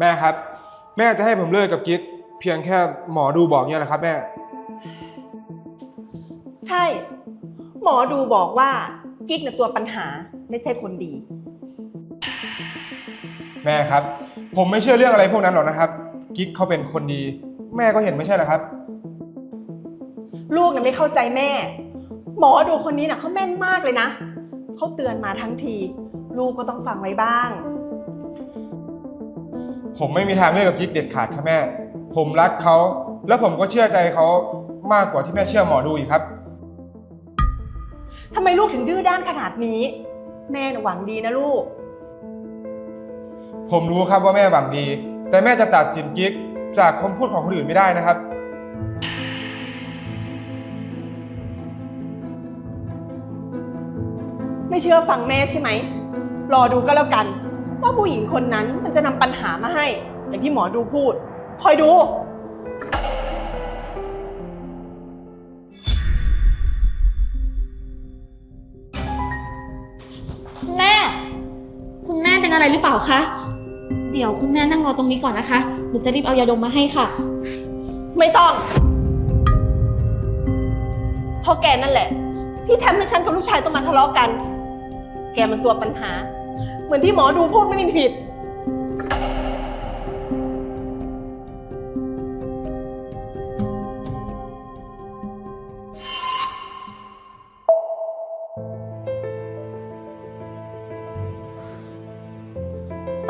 แม่ครับ แม่จะให้ผมเลิกกับกิ๊กเพียงแค่หมอดูบอกเนี่ยแหละครับแม่ ใช่ หมอดูบอกว่ากิ๊กน่ะตัวปัญหาไม่ใช่คนดี แม่ครับ ผมไม่เชื่อเรื่องอะไรพวกนั้นหรอกนะครับ กิ๊กเขาเป็นคนดี แม่ก็เห็นไม่ใช่เหรอครับ ลูกน่ะไม่เข้าใจแม่ หมอดูคนนี้น่ะเขาแม่นมากเลยนะเขาเตือนมาทั้งที ลูกก็ต้องฟังไว้บ้าง ผมไม่มีทางเลิกกับกิ๊กเด็ดขาดครับแม่ ผมรักเขา แล้วผมก็เชื่อใจเขามากกว่าที่แม่เชื่อหมอดูอีกครับ ทำไมลูกถึงดื้อด้านขนาดนี้ แม่น่ะหวังดีนะลูก ผมรู้ครับว่าแม่หวังดี แต่แม่จะตัดสินกิ๊กจากคำพูดของคนอื่นไม่ได้นะครับ ไม่เชื่อฟังแม่ใช่ไหม รอดูก็แล้วกัน ว่าผู้หญิงคนนั้นมันจะนำปัญหามาให้ อย่างที่หมอดูพูด คอยดูคุณแม่ คุณแม่เป็นอะไรหรือเปล่าคะ เดี๋ยวคุณแม่นั่งรอตรงนี้ก่อนนะคะ หนูจะรีบเอายาดมมาให้ค่ะ ไม่ต้องเพราะแกนั่นแหละ ที่ทำให้ฉันกับลูกชายต้องมาทะเลาะกัน แกมันตัวปัญหา เหมือนที่หมอดูพูดไม่มีผิด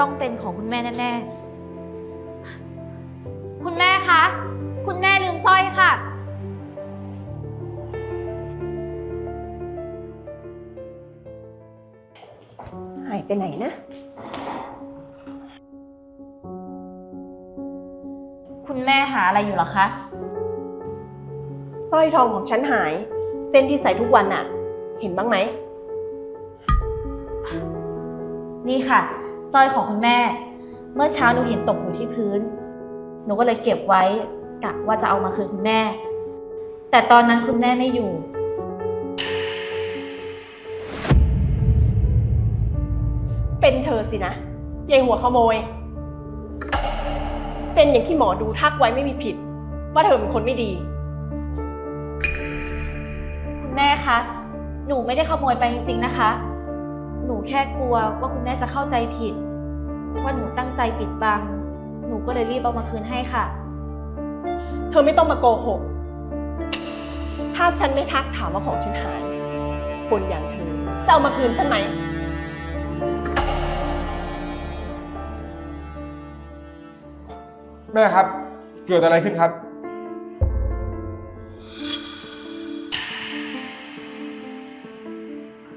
ต้องเป็นของคุณแม่แน่ๆ คุณแม่คะ คุณแม่ลืมสร้อยค่ะ ไปไหนนะ คุณแม่หาอะไรอยู่เหรอคะ สร้อยทองของฉันหาย เส้นที่ใส่ทุกวันอะเห็นบ้างไหม นี่ค่ะสร้อยของคุณแม่ เมื่อเช้าหนูเห็นตกอยู่ที่พื้น หนูก็เลยเก็บไว้กะว่าจะเอามาคืนคุณแม่ แต่ตอนนั้นคุณแม่ไม่อยู่ เป็นเธอสินะยายหัวขโมย เป็นอย่างที่หมอดูทักไว้ไม่มีผิด ว่าเธอเป็นคนไม่ดี คุณแม่คะ หนูไม่ได้ขโมยไปจริงๆนะคะ หนูแค่กลัวว่าคุณแม่จะเข้าใจผิด ว่าหนูตั้งใจปิดบัง หนูก็เลยรีบเอามาคืนให้ค่ะ เธอไม่ต้องมาโกหก ถ้าฉันไม่ทักถามว่าของฉันหาย คนอย่างเธอจะเอามาคืนฉันไหม แม่ครับ เกิดอะไรขึ้นครับ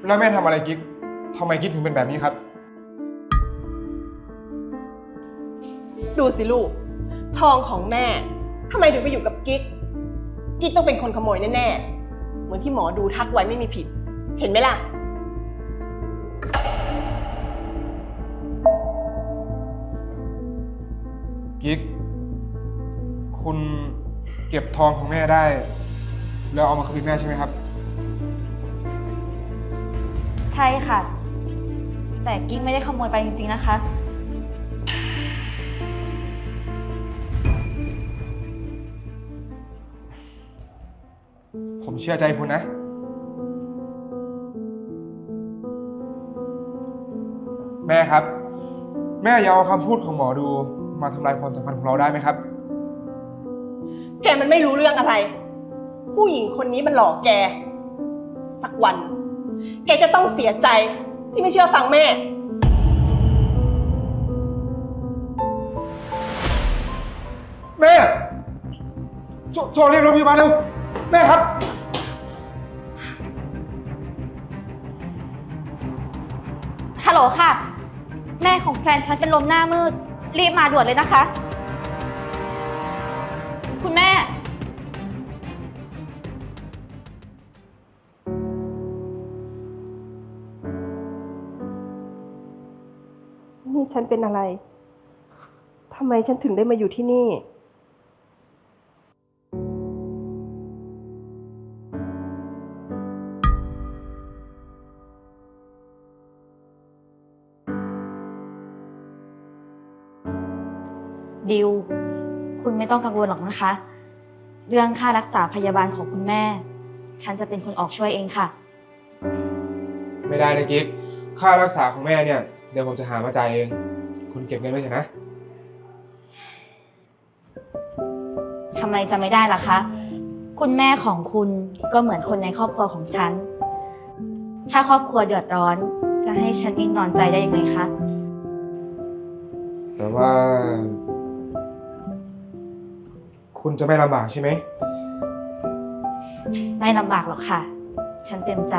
แล้วแม่ทำอะไรกิ๊กทำไมกิ๊กถึงเป็นแบบนี้ครับ ดูสิลูก ทองของแม่ทำไมถึงไปอยู่กับกิ๊ก กิ๊กต้องเป็นคนขโมยแน่ๆ เหมือนที่หมอดูทักไว้ไม่มีผิด เห็นไหมล่ะ กิ๊ก คุณเก็บทองของแม่ได้ แล้วเอามาคืนแม่ใช่ไหมครับ ใช่ค่ะ แต่กิ๊กไม่ได้ขโมยไปจริงๆนะคะ ผมเชื่อใจคุณนะ แม่ครับ แม่อย่าเอาคำพูดของหมอดูมาทำลายความสัมพันธ์ของเราได้ไหมครับ แกมันไม่รู้เรื่องอะไร ผู้หญิงคนนี้มันหลอกแก สักวัน แกจะต้องเสียใจที่ไม่เชื่อฟังแม่ แม่โทรโทรเรียกโรงพยาบาลเร็ว แม่ครับ ฮัลโหลค่ะ แม่ของแฟนฉันเป็นลมหน้ามืด รีบมาด่วนเลยนะคะ ฉันเป็นอะไรทำไมฉันถึงได้มาอยู่ที่นี่บิว คุณไม่ต้องกังวลหรอกนะคะ เรื่องค่ารักษาพยาบาลของคุณแม่ ฉันจะเป็นคนออกช่วยเองค่ะ ไม่ได้นะกิ๊กค่ารักษาของแม่เนี่ย เดี๋ยวผมจะหามาจ่ายเอง คุณเก็บเงินไว้เถอะนะ ทำไมจะไม่ได้ล่ะคะ คุณแม่ของคุณก็เหมือนคนในครอบครัวของฉัน ถ้าครอบครัวเดือดร้อน จะให้ฉันนิ่งนอนใจได้ยังไงคะ แต่ว่า คุณจะไม่ลำบากใช่ไหม ไม่ลำบากหรอกค่ะ ฉันเต็มใจ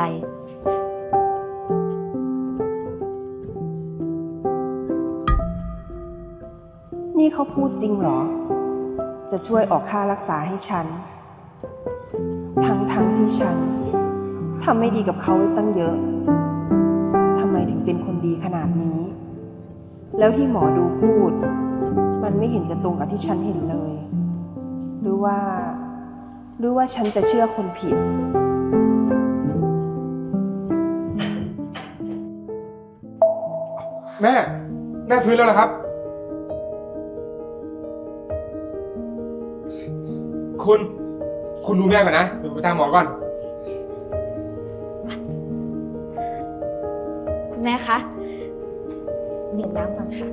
นี่เขาพูดจริงเหรอ จะช่วยออกค่ารักษาให้ฉัน ทั้งทั้งๆที่ฉันทำไม่ดีกับเขาไว้ตั้งเยอะทำไมถึงเป็นคนดีขนาดนี้ แล้วที่หมอดูพูด มันไม่เห็นจะตรงกับที่ฉันเห็นเลย หรือว่า หรือว่าฉันจะเชื่อคนผิดแม่ แม่ฟื้นแล้วเหรอครับ คุณ คุณดูแม่ก่อนนะเดี๋ยวผมไปตามหมอก่อน คุณแม่คะดื่มน้ำก่อนค่ะ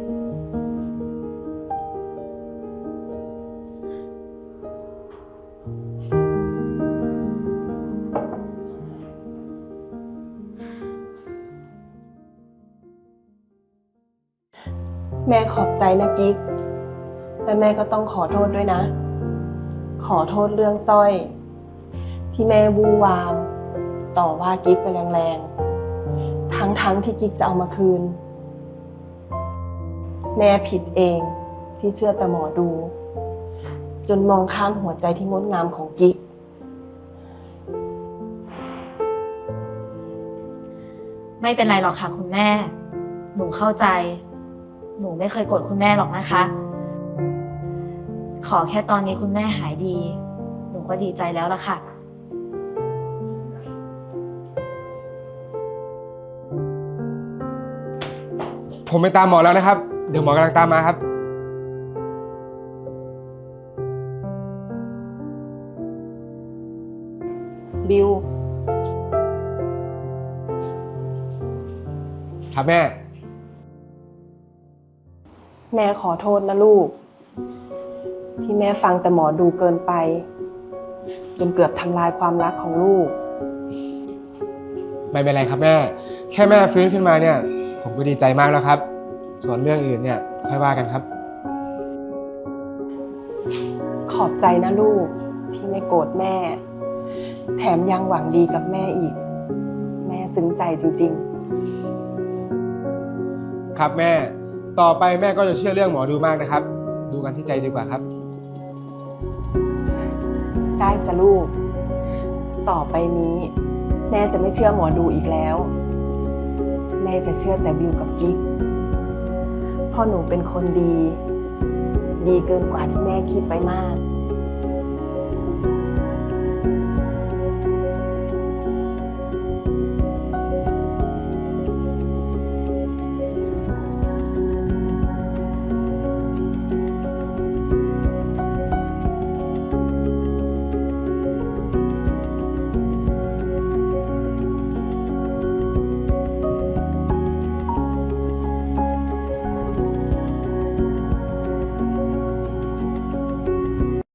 แม่ขอบใจนะกิ๊กและแม่ก็ต้องขอโทษด้วยนะ ขอโทษเรื่องสร้อย ที่แม่วูวาม ต่อว่ากิ๊กไปแรงๆ ทั้งๆที่กิ๊กจะเอามาคืน แม่ผิดเองที่เชื่อแต่หมอดู จนมองข้ามหัวใจที่งดงามของกิ๊กไม่เป็นไรหรอกค่ะคุณแม่ หนูเข้าใจ หนูไม่เคยโกรธคุณแม่หรอกนะคะ ขอแค่ตอนนี้คุณแม่หายดี หนูก็ดีใจแล้วล่ะค่ะ ผมไปตามหมอแล้วนะครับ เดี๋ยวหมอกำลังตามมาครับ บิว ครับแม่ แม่ขอโทษนะลูก ที่แม่ฟังแต่หมอดูเกินไป จนเกือบทำลายความรักของลูก ไม่เป็นไรครับแม่ แค่แม่ฟื้นขึ้นมาเนี่ย ผมก็ดีใจมากแล้วครับ ส่วนเรื่องอื่นเนี่ยค่อยว่ากันครับ ขอบใจนะลูกที่ไม่โกรธแม่ แถมยังหวังดีกับแม่อีก แม่ซึ้งใจจริง ครับแม่ ต่อไปแม่ก็จะเชื่อเรื่องหมอดูมากนะครับ ดูกันที่ใจดีกว่าครับๆ ได้จ้ะลูก ต่อไปนี้ แม่จะไม่เชื่อหมอดูอีกแล้ว แม่จะเชื่อแต่บิวกับกิ๊กพ่อหนูเป็นคนดี ดีเกินกว่าที่แม่คิดไว้มาก